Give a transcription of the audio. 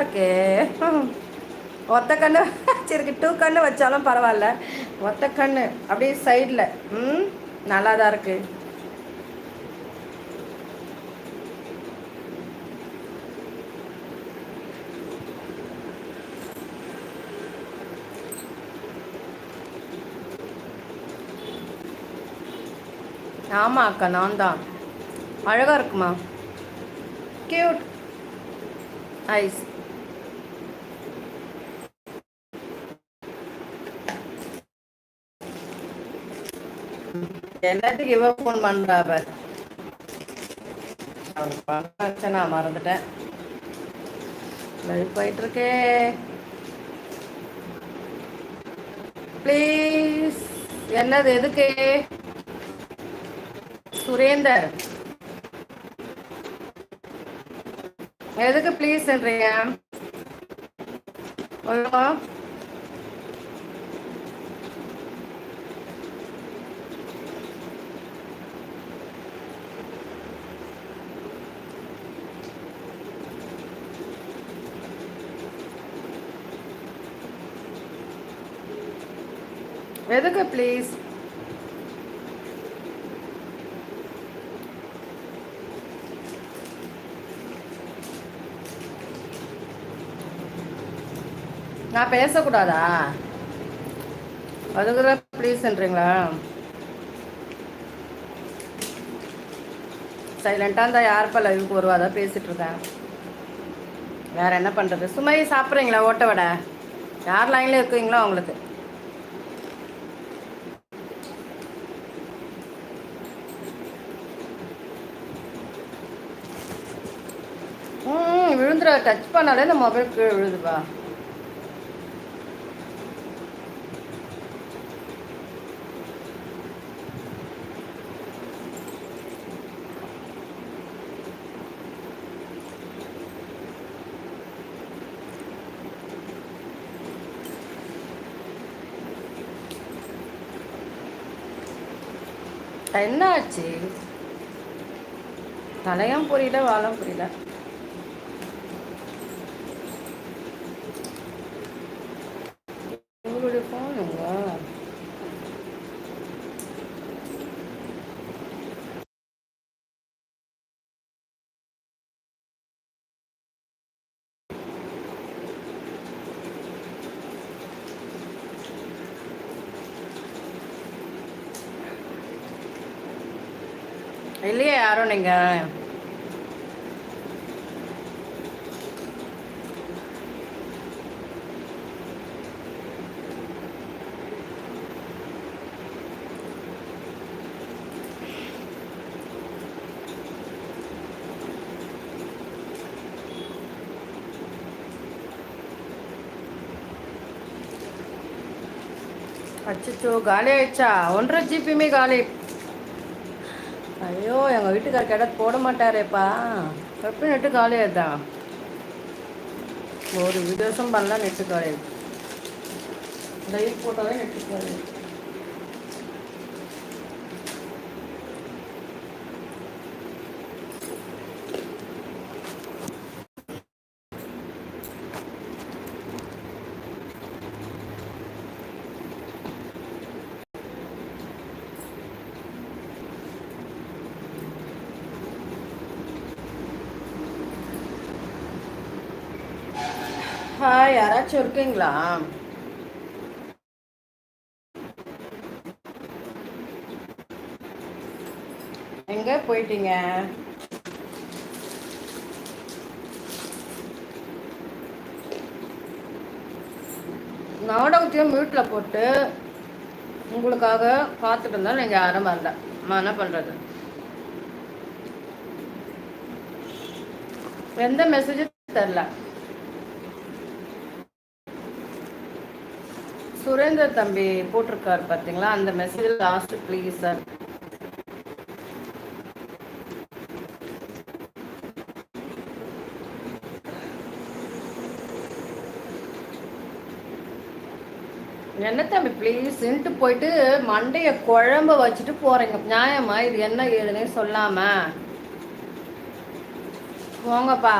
இருக்கு. ஒத்த கண்ணு சரி டூ கண்ணு வச்சாலும் பரவாயில்ல. ஒத்த கண்ணு அப்படியே சைடில் ம் நல்லா தான் இருக்கு. ஆமாம் அக்கா நான் தான் அழகாக இருக்குமா? கியூட் ஐஸ் எல்லாத்துக்கும் இவ ஃபோன் பண்ணுறா பார். அவருக்கு நான் மறந்துட்டேன். போயிட்டு இருக்கே ப்ளீஸ் என்னது எதுக்கு? சுரேந்தர். எதுக்கு ப்ளீஸ்ன்றீங்க ஓ எதுக்கு ப்ளீஸ் நான் பேசக்கூடாதா? அதுக்கு ப்ளீஸ்ன்றீங்களா சைலண்டாக இருந்தால் யாருப்பா லைவுக்கு வருவா? தான் பேசிகிட்டு இருக்கேன். வேறு என்ன பண்ணுறது சும்மா சாப்பிட்றீங்களா? ஓட்ட வடை? யார் லைனில் இருக்கீங்களோ அவங்களுக்கு ம் விழுந்துட டச் பண்ணாலே இந்த மொபைல் கீழே விழுதுப்பா. என்ன ஆச்சு தலையும் புரியல வாழும் புரியல. உங்களுடைய போனுங்க இல்லையே யாரும் நீங்க அச்சோ காலி ஆயிடுச்சா? ஒன்றரை ஜிபியுமே காலி. ஐயோ எங்கள் வீட்டுக்கார் கிட்ட போட மாட்டாரேப்பா. எப்போ நெட்டு காலி ஒரு வீடியோஸும் பண்ணலாம் நெட்டு காலி லைவ் போட்டாலே நெட்டு காலி ஹாய் யாராச்சும் இருக்கீங்களா? எங்க போயிட்டீங்க? நாடகத்தையும் மியூட்டில் போட்டு உங்களுக்காக பார்த்துட்டு இருந்தாலும் நீங்கள் யாரும் வரல. நான் என்ன பண்ணுறது எந்த மெசேஜும் தெரில சுரேந்தர் தம்பி போட்டிருக்காரு பார்த்தீங்களா அந்த மெசேஜ் லாஸ்ட் ப்ளீஸ் சார் என்ன தம்பி ப்ளீஸ்ன்ட்டு போயிட்டு மண்டைய குழம்ப வச்சுட்டு போறீங்க. நியாயமா? இது என்ன ஏதுன்னு சொல்லாம. போங்கப்பா.